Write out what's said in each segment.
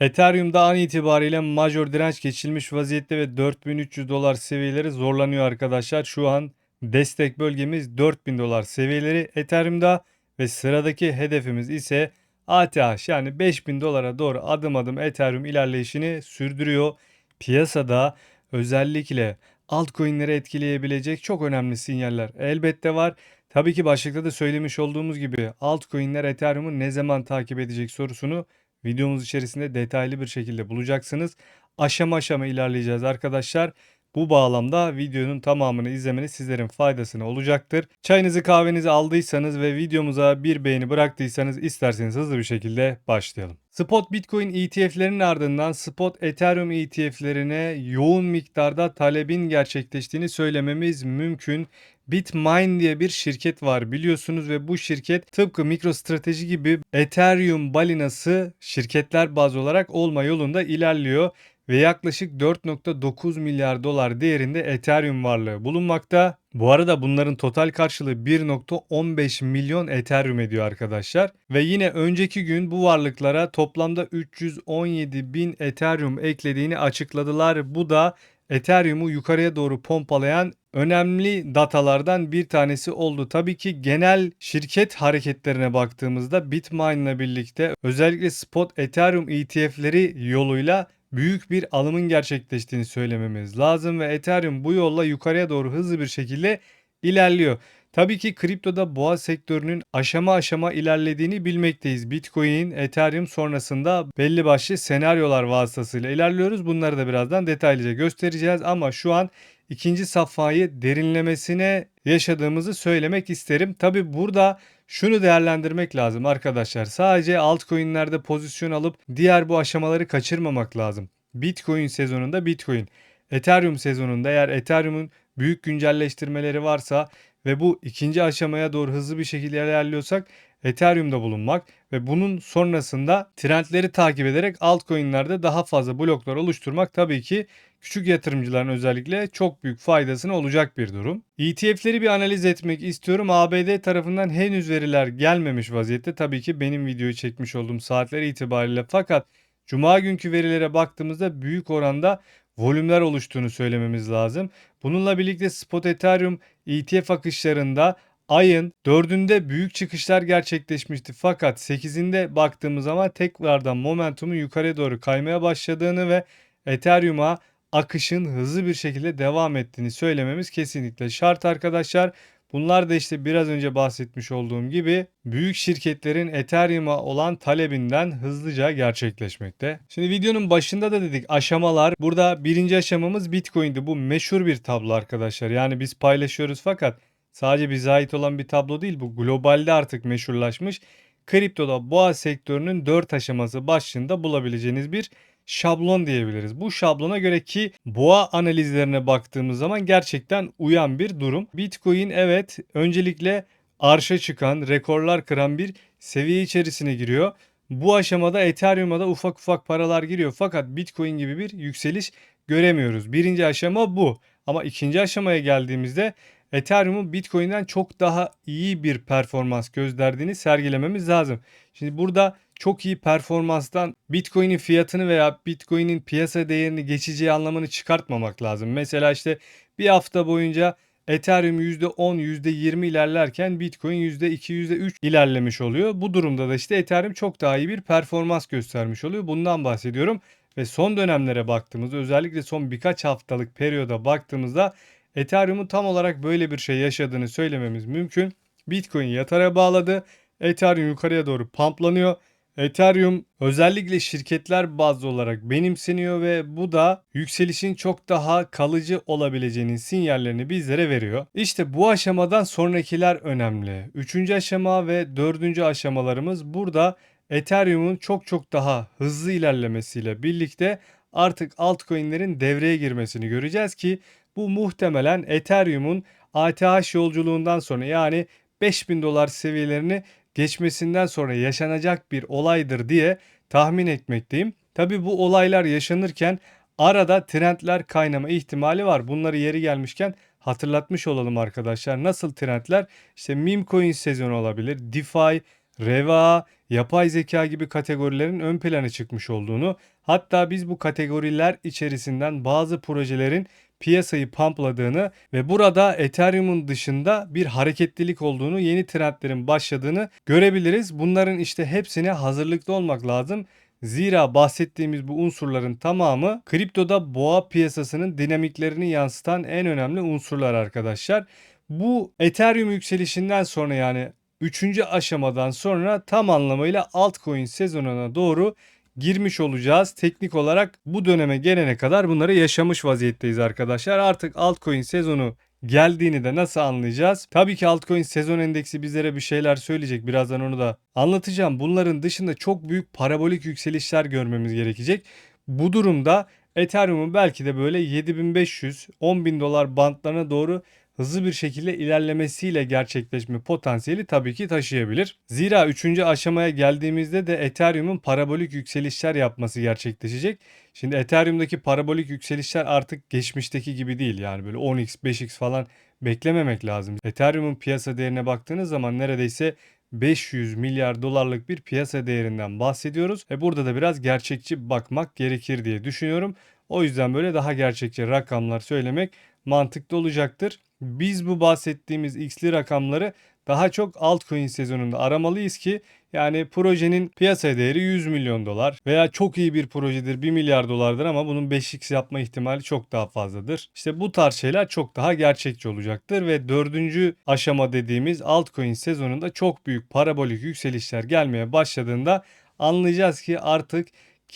Ethereum'da an itibariyle major direnç geçilmiş vaziyette ve 4300 dolar seviyeleri zorlanıyor arkadaşlar. Şu an destek bölgemiz 4000 dolar seviyeleri Ethereum'da ve sıradaki hedefimiz ise ATH yani 5000 dolara doğru adım adım Ethereum ilerleyişini sürdürüyor. Piyasada özellikle altcoin'leri etkileyebilecek çok önemli sinyaller elbette var. Tabii ki başlıkta da söylemiş olduğumuz gibi altcoin'ler Ethereum'u ne zaman takip edecek sorusunu videomuz içerisinde detaylı bir şekilde bulacaksınız. Aşama aşama ilerleyeceğiz arkadaşlar. Bu bağlamda videonun tamamını izlemeniz sizlerin faydasına olacaktır. Çayınızı kahvenizi aldıysanız ve videomuza bir beğeni bıraktıysanız isterseniz hızlı bir şekilde başlayalım. Spot Bitcoin ETF'lerinin ardından Spot Ethereum ETF'lerine yoğun miktarda talebin gerçekleştiğini söylememiz mümkün. Bitmine diye bir şirket var biliyorsunuz ve bu şirket tıpkı MicroStrateji gibi Ethereum balinası şirketler baz olarak olma yolunda ilerliyor ve yaklaşık 4.9 milyar dolar değerinde Ethereum varlığı bulunmakta. Bu arada bunların total karşılığı 1.15 milyon Ethereum ediyor arkadaşlar. Ve yine önceki gün bu varlıklara toplamda 317 bin Ethereum eklediğini açıkladılar. Bu da Ethereum'u yukarıya doğru pompalayan önemli datalardan bir tanesi oldu. Tabii ki genel şirket hareketlerine baktığımızda Bitmain ile birlikte özellikle spot Ethereum ETF'leri yoluyla büyük bir alımın gerçekleştiğini söylememiz lazım ve Ethereum bu yolla yukarıya doğru hızlı bir şekilde ilerliyor. Tabii ki kriptoda boğa sektörünün aşama aşama ilerlediğini bilmekteyiz. Bitcoin, Ethereum sonrasında belli başlı senaryolar vasıtasıyla ilerliyoruz. Bunları da birazdan detaylıca göstereceğiz ama şu an ikinci safhayı derinlemesine yaşadığımızı söylemek isterim. Tabi burada şunu değerlendirmek lazım arkadaşlar. Sadece altcoin'lerde pozisyon alıp diğer bu aşamaları kaçırmamak lazım. Bitcoin sezonunda Bitcoin, Ethereum sezonunda eğer Ethereum'un büyük güncelleştirmeleri varsa ve bu ikinci aşamaya doğru hızlı bir şekilde ilerliyorsak Ethereum'da bulunmak ve bunun sonrasında trendleri takip ederek altcoin'lerde daha fazla bloklar oluşturmak tabii ki küçük yatırımcıların özellikle çok büyük faydasına olacak bir durum. ETF'leri bir analiz etmek istiyorum. ABD tarafından henüz veriler gelmemiş vaziyette. Tabii ki benim videoyu çekmiş olduğum saatler itibariyle fakat Cuma günkü verilere baktığımızda büyük oranda volümler oluştuğunu söylememiz lazım. Bununla birlikte spot Ethereum ETF akışlarında ayın 4'ünde büyük çıkışlar gerçekleşmişti. Fakat 8'inde baktığımız zaman tekrardan momentumun yukarıya doğru kaymaya başladığını ve Ethereum'a akışın hızlı bir şekilde devam ettiğini söylememiz kesinlikle şart arkadaşlar. Bunlar da işte biraz önce bahsetmiş olduğum gibi büyük şirketlerin Ethereum'a olan talebinden hızlıca gerçekleşmekte. Şimdi videonun başında da dedik aşamalar. Burada birinci aşamamız Bitcoin'di. Bu meşhur bir tablo arkadaşlar. Yani biz paylaşıyoruz fakat sadece bize ait olan bir tablo değil. Bu globalde artık meşhurlaşmış. Kriptoda boğa sektörünün 4 aşaması başlığında bulabileceğiniz bir şablon diyebiliriz. Bu şablona göre ki boğa analizlerine baktığımız zaman gerçekten uyan bir durum. Bitcoin evet öncelikle arşa çıkan, rekorlar kıran bir seviye içerisine giriyor. Bu aşamada Ethereum'a da ufak ufak paralar giriyor fakat Bitcoin gibi bir yükseliş göremiyoruz. Birinci aşama bu. Ama ikinci aşamaya geldiğimizde Ethereum'un Bitcoin'den çok daha iyi bir performans gösterdiğini sergilememiz lazım. Şimdi burada çok iyi performanstan Bitcoin'in fiyatını veya Bitcoin'in piyasa değerini geçeceği anlamını çıkartmamak lazım. Mesela işte bir hafta boyunca Ethereum %10, %20 ilerlerken Bitcoin %2, %3 ilerlemiş oluyor. Bu durumda da işte Ethereum çok daha iyi bir performans göstermiş oluyor. Bundan bahsediyorum. Ve son dönemlere baktığımızda özellikle son birkaç haftalık periyoda baktığımızda Ethereum'un tam olarak böyle bir şey yaşadığını söylememiz mümkün. Bitcoin yatara bağladı. Ethereum yukarıya doğru pamplanıyor. Ethereum özellikle şirketler bazlı olarak benimseniyor ve bu da yükselişin çok daha kalıcı olabileceğinin sinyallerini bizlere veriyor. İşte bu aşamadan sonrakiler önemli. Üçüncü aşama ve dördüncü aşamalarımız burada Ethereum'un çok çok daha hızlı ilerlemesiyle birlikte artık altcoin'lerin devreye girmesini göreceğiz ki bu muhtemelen Ethereum'un ATH yolculuğundan sonra yani 5000 dolar seviyelerini geçmesinden sonra yaşanacak bir olaydır diye tahmin etmekteyim. Tabi bu olaylar yaşanırken arada trendler kaynama ihtimali var. Bunları yeri gelmişken hatırlatmış olalım arkadaşlar. Nasıl trendler? İşte meme coin sezonu olabilir. DeFi, REVA, yapay zeka gibi kategorilerin ön plana çıkmış olduğunu, hatta biz bu kategoriler içerisinden bazı projelerin piyasayı pumpladığını ve burada Ethereum'un dışında bir hareketlilik olduğunu, yeni trendlerin başladığını görebiliriz. Bunların işte hepsine hazırlıklı olmak lazım. Zira bahsettiğimiz bu unsurların tamamı kriptoda boğa piyasasının dinamiklerini yansıtan en önemli unsurlar arkadaşlar. Bu Ethereum yükselişinden sonra yani 3. aşamadan sonra tam anlamıyla altcoin sezonuna doğru girmiş olacağız. Teknik olarak bu döneme gelene kadar bunları yaşamış vaziyetteyiz arkadaşlar. Artık altcoin sezonu geldiğini de nasıl anlayacağız? Tabii ki altcoin sezon endeksi bizlere bir şeyler söyleyecek. Birazdan onu da anlatacağım. Bunların dışında çok büyük parabolik yükselişler görmemiz gerekecek. Bu durumda Ethereum'un belki de böyle 7500 10.000 dolar bantlarına doğru hızlı bir şekilde ilerlemesiyle gerçekleşme potansiyeli tabii ki taşıyabilir. Zira 3. aşamaya geldiğimizde de Ethereum'un parabolik yükselişler yapması gerçekleşecek. Şimdi Ethereum'daki parabolik yükselişler artık geçmişteki gibi değil. Yani böyle 10x 5x falan beklememek lazım. Ethereum'un piyasa değerine baktığınız zaman neredeyse 500 milyar dolarlık bir piyasa değerinden bahsediyoruz. Ve burada da biraz gerçekçi bakmak gerekir diye düşünüyorum. O yüzden böyle daha gerçekçi rakamlar söylemek mantıklı olacaktır. Biz bu bahsettiğimiz x'li rakamları daha çok altcoin sezonunda aramalıyız ki yani projenin piyasa değeri 100 milyon dolar veya çok iyi bir projedir 1 milyar dolardır ama bunun 5x yapma ihtimali çok daha fazladır. İşte bu tarz şeyler çok daha gerçekçi olacaktır ve dördüncü aşama dediğimiz altcoin sezonunda çok büyük parabolik yükselişler gelmeye başladığında anlayacağız ki artık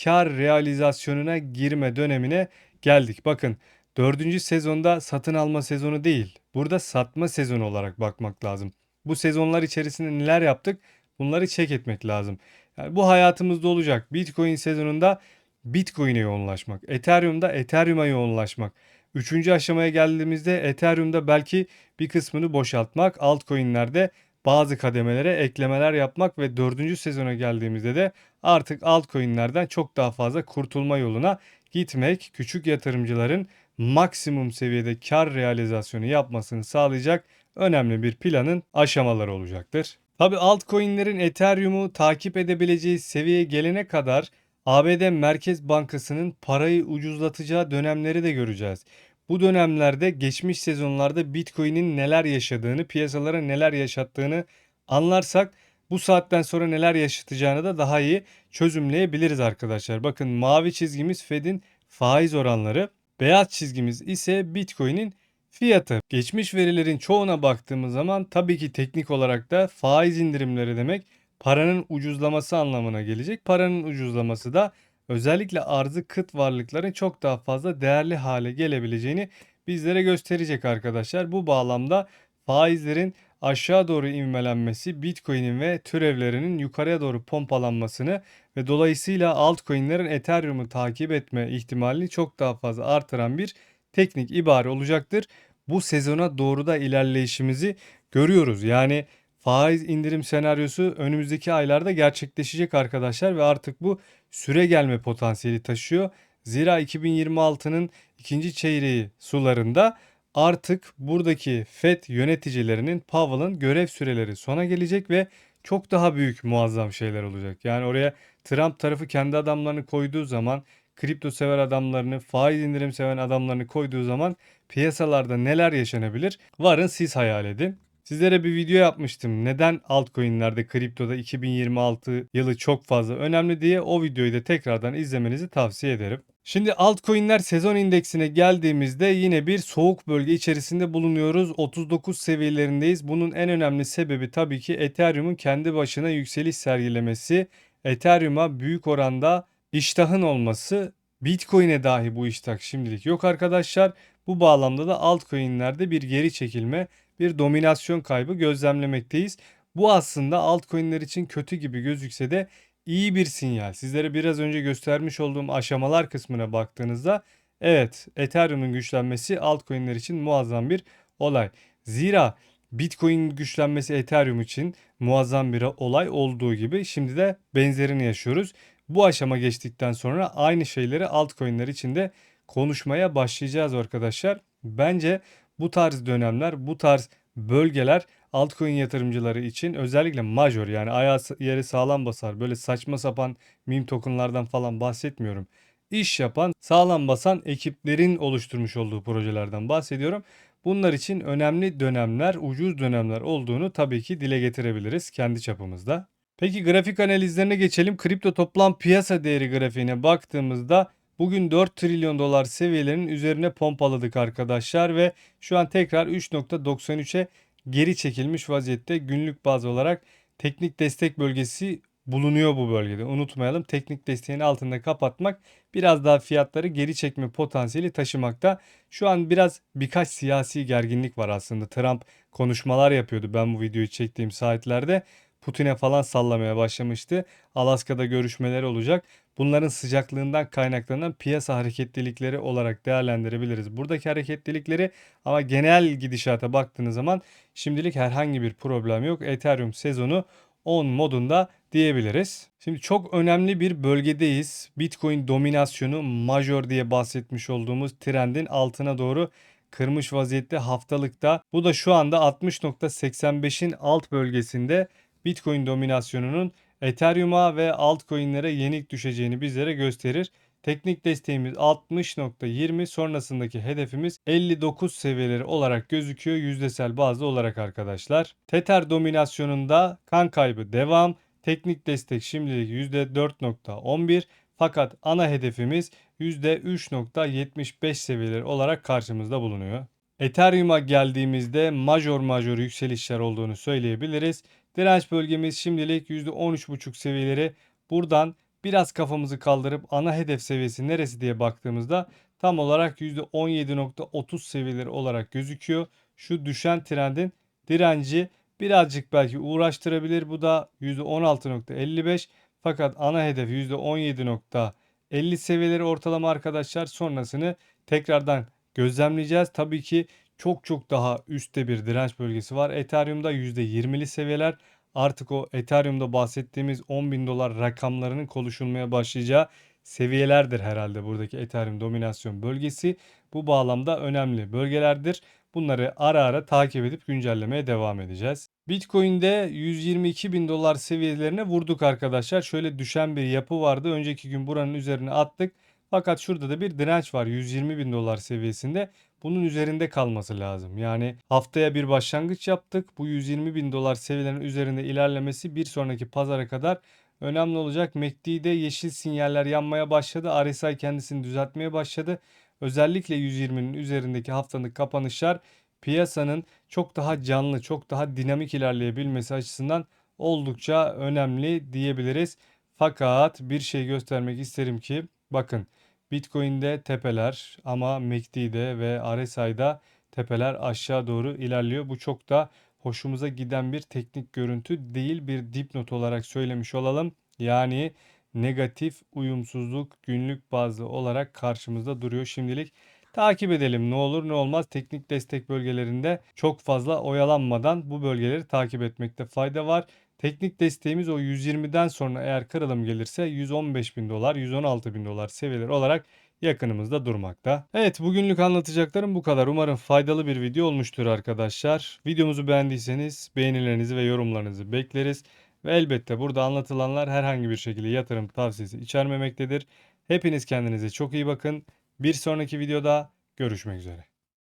kar realizasyonuna girme dönemine geldik. Bakın Dördüncü sezonda satın alma sezonu değil. Burada satma sezonu olarak bakmak lazım. Bu sezonlar içerisinde neler yaptık? Bunları çek etmek lazım. Yani bu hayatımızda olacak. Bitcoin sezonunda Bitcoin'e yoğunlaşmak. Ethereum'da Ethereum'a yoğunlaşmak. Üçüncü aşamaya geldiğimizde Ethereum'da belki bir kısmını boşaltmak. Altcoin'lerde bazı kademelere eklemeler yapmak ve dördüncü sezona geldiğimizde de artık altcoin'lerden çok daha fazla kurtulma yoluna gitmek. Küçük yatırımcıların maksimum seviyede kar realizasyonu yapmasını sağlayacak önemli bir planın aşamaları olacaktır. Tabi altcoin'lerin Ethereum'u takip edebileceği seviyeye gelene kadar ABD Merkez Bankası'nın parayı ucuzlatacağı dönemleri de göreceğiz. Bu dönemlerde geçmiş sezonlarda Bitcoin'in neler yaşadığını, piyasalara neler yaşattığını anlarsak bu saatten sonra neler yaşatacağını da daha iyi çözümleyebiliriz arkadaşlar. Bakın mavi çizgimiz Fed'in faiz oranları. Beyaz çizgimiz ise Bitcoin'in fiyatı. Geçmiş verilerin çoğuna baktığımız zaman tabii ki teknik olarak da faiz indirimleri demek paranın ucuzlaması anlamına gelecek. Paranın ucuzlaması da özellikle arzı kıt varlıkların çok daha fazla değerli hale gelebileceğini bizlere gösterecek arkadaşlar. Bu bağlamda faizlerin aşağı doğru ivmelenmesi Bitcoin'in ve türevlerinin yukarıya doğru pompalanmasını ve dolayısıyla altcoin'lerin Ethereum'u takip etme ihtimalini çok daha fazla artıran bir teknik ibare olacaktır. Bu sezona doğru da ilerleyişimizi görüyoruz. Yani faiz indirim senaryosu önümüzdeki aylarda gerçekleşecek arkadaşlar ve artık bu süre gelme potansiyeli taşıyor. Zira 2026'nın ikinci çeyreği sularında artık buradaki FED yöneticilerinin Powell'ın görev süreleri sona gelecek ve çok daha büyük muazzam şeyler olacak. Yani oraya Trump tarafı kendi adamlarını koyduğu zaman kripto sever adamlarını, faiz indirim seven adamlarını koyduğu zaman piyasalarda neler yaşanabilir? Varın siz hayal edin. Sizlere bir video yapmıştım. Neden altcoin'lerde kriptoda 2026 yılı çok fazla önemli diye o videoyu da tekrardan izlemenizi tavsiye ederim. Şimdi altcoin'ler sezon indeksine geldiğimizde yine bir soğuk bölge içerisinde bulunuyoruz. 39 seviyelerindeyiz. Bunun en önemli sebebi tabii ki Ethereum'un kendi başına yükseliş sergilemesi. Ethereum'a büyük oranda iştahın olması. Bitcoin'e dahi bu iştah şimdilik yok arkadaşlar. Bu bağlamda da altcoin'lerde bir geri çekilme, bir dominasyon kaybı gözlemlemekteyiz. Bu aslında altcoin'ler için kötü gibi gözükse de iyi bir sinyal. Sizlere biraz önce göstermiş olduğum aşamalar kısmına baktığınızda evet Ethereum'un güçlenmesi altcoin'ler için muazzam bir olay. Zira Bitcoin güçlenmesi Ethereum için muazzam bir olay olduğu gibi şimdi de benzerini yaşıyoruz. Bu aşama geçtikten sonra aynı şeyleri altcoin'ler için de konuşmaya başlayacağız arkadaşlar. Bence bu tarz dönemler, bu tarz bölgeler altcoin yatırımcıları için özellikle major yani ayağı yeri sağlam basar böyle saçma sapan meme tokenlardan falan bahsetmiyorum. İş yapan sağlam basan ekiplerin oluşturmuş olduğu projelerden bahsediyorum. Bunlar için önemli dönemler, ucuz dönemler olduğunu tabii ki dile getirebiliriz kendi çapımızda. Peki grafik analizlerine geçelim. Kripto toplam piyasa değeri grafiğine baktığımızda bugün 4 trilyon dolar seviyelerinin üzerine pompaladık arkadaşlar ve şu an tekrar 3.93'e geri çekilmiş vaziyette günlük baz olarak teknik destek bölgesi bulunuyor bu bölgede. Unutmayalım teknik desteğin altında kapatmak biraz daha fiyatları geri çekme potansiyeli taşımakta. Şu an biraz birkaç siyasi gerginlik var aslında. Trump konuşmalar yapıyordu ben bu videoyu çektiğim saatlerde. Putin'e falan sallamaya başlamıştı. Alaska'da görüşmeleri olacak. Bunların sıcaklığından kaynaklanan piyasa hareketlilikleri olarak değerlendirebiliriz. Buradaki hareketlilikleri ama genel gidişata baktığınız zaman şimdilik herhangi bir problem yok. Ethereum sezonu 10 modunda diyebiliriz. Şimdi çok önemli bir bölgedeyiz. Bitcoin dominasyonu major diye bahsetmiş olduğumuz trendin altına doğru kırmış vaziyette haftalıkta. Bu da şu anda 60.85'in alt bölgesinde Bitcoin dominasyonunun Ethereum'a ve altcoin'lere yenik düşeceğini bizlere gösterir. Teknik desteğimiz 60.20 sonrasındaki hedefimiz 59 seviyeleri olarak gözüküyor yüzdesel bazlı olarak arkadaşlar. Tether dominasyonunda kan kaybı devam. Teknik destek şimdilik %4.11 fakat ana hedefimiz %3.75 seviyeleri olarak karşımızda bulunuyor. Ethereum'a geldiğimizde major major yükselişler olduğunu söyleyebiliriz. Direnç bölgemiz şimdilik %13.5 seviyeleri. Buradan biraz kafamızı kaldırıp ana hedef seviyesi neresi diye baktığımızda tam olarak %17.30 seviyeleri olarak gözüküyor. Şu düşen trendin direnci birazcık belki uğraştırabilir. Bu da %16.55 fakat ana hedef %17.50 seviyeleri ortalama arkadaşlar. Sonrasını tekrardan gözlemleyeceğiz. Tabii ki çok çok daha üstte bir direnç bölgesi var. Ethereum'da %20'li seviyeler artık o Ethereum'da bahsettiğimiz 10 bin dolar rakamlarının konuşulmaya başlayacağı seviyelerdir herhalde buradaki Ethereum dominasyon bölgesi. Bu bağlamda önemli bölgelerdir. Bunları ara ara takip edip güncellemeye devam edeceğiz. Bitcoin'de 122 bin dolar seviyelerine vurduk arkadaşlar. Şöyle düşen bir yapı vardı. Önceki gün buranın üzerine attık. Fakat şurada da bir direnç var 120 bin dolar seviyesinde. Bunun üzerinde kalması lazım. Yani haftaya bir başlangıç yaptık. Bu 120 bin dolar seviyelerinin üzerinde ilerlemesi bir sonraki pazara kadar önemli olacak. MACD'de yeşil sinyaller yanmaya başladı. RSI kendisini düzeltmeye başladı. Özellikle 120'nin üzerindeki haftalık kapanışlar piyasanın çok daha canlı, çok daha dinamik ilerleyebilmesi açısından oldukça önemli diyebiliriz. Fakat bir şey göstermek isterim ki bakın Bitcoin'de tepeler ama MACD'de ve RSI'da tepeler aşağı doğru ilerliyor. Bu çok da hoşumuza giden bir teknik görüntü değil bir dipnot olarak söylemiş olalım. Yani negatif uyumsuzluk günlük bazlı olarak karşımızda duruyor şimdilik. Takip edelim ne olur ne olmaz teknik destek bölgelerinde çok fazla oyalanmadan bu bölgeleri takip etmekte fayda var. Teknik desteğimiz o 120'den sonra eğer kırılım gelirse 115 bin dolar, 116 bin dolar seviyeler olarak yakınımızda durmakta. Evet bugünlük anlatacaklarım bu kadar. Umarım faydalı bir video olmuştur arkadaşlar. Videomuzu beğendiyseniz beğenilerinizi ve yorumlarınızı bekleriz. Ve elbette burada anlatılanlar herhangi bir şekilde yatırım tavsiyesi içermemektedir. Hepiniz kendinize çok iyi bakın. Bir sonraki videoda görüşmek üzere.